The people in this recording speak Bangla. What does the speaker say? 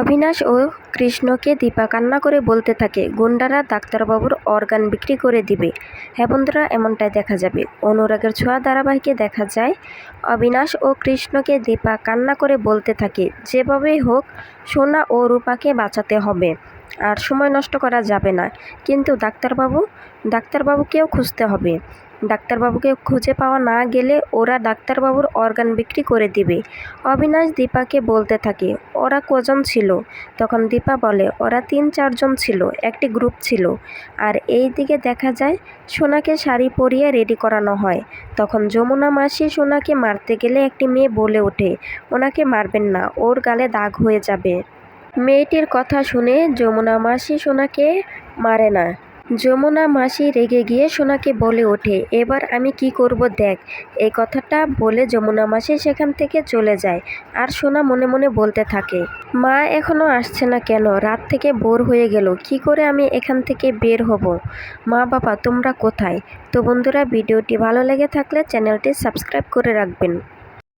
অবিনাশ ও কৃষ্ণকে দীপা কান্না করে বলতে থাকে, গুন্ডারা ডাক্তারবাবুর অর্গান বিক্রি করে দিবে। হ্যাঁ বন্ধুরা, এমনটাই দেখা যাবে। অনুরাগের ছোঁয়া ধারাবাহিকে দেখা যায়, অবিনাশ ও কৃষ্ণকে দীপা কান্না করে বলতে থাকে যেভাবেই হোক, সোনা ও রূপাকে বাঁচাতে হবে, আর সময় নষ্ট করা যাবে না। কিন্তু ডাক্তারবাবু, ডাক্তারবাবুকেও খুঁজতে হবে। ডাক্তারবাবুকে খুঁজে পাওয়া না গেলে ওরা ডাক্তারবাবুর অর্গান বিক্রি করে দিবে। অবিনাশ দীপাকে বলতে থাকে, ওরা কজন ছিল? তখন দীপা বলে, ওরা তিন চারজন ছিল, একটি গ্রুপ ছিল। আর এই দিকে দেখা যায়, সোনাকে শাড়ি পরিয়ে রেডি করানো হয়। তখন যমুনা মাসি সোনাকে মারতে গেলে একটি মেয়ে বলে ওঠে, ওনাকে মারবেন না, ওর গালে দাগ হয়ে যাবে। মেয়েটির কথা শুনে যমুনা মাসি সোনাকে মারে না। যমুনা মাসি রেগে গিয়ে সোনাকে বলে ওঠে, এবার আমি কি করব দেখ। এই কথাটা বলে যমুনা মাসি সেখান থেকে চলে যায় আর সোনা মনে মনে বলতে থাকে, মা এখনও আসছে না কেন? রাত থেকে বোর হয়ে গেল, কি করে আমি এখান থেকে বের হব? মা বাবা, তোমরা কোথায়? তো বন্ধুরা, ভিডিওটি ভালো লেগে থাকলে চ্যানেলটি সাবস্ক্রাইব করে রাখবেন।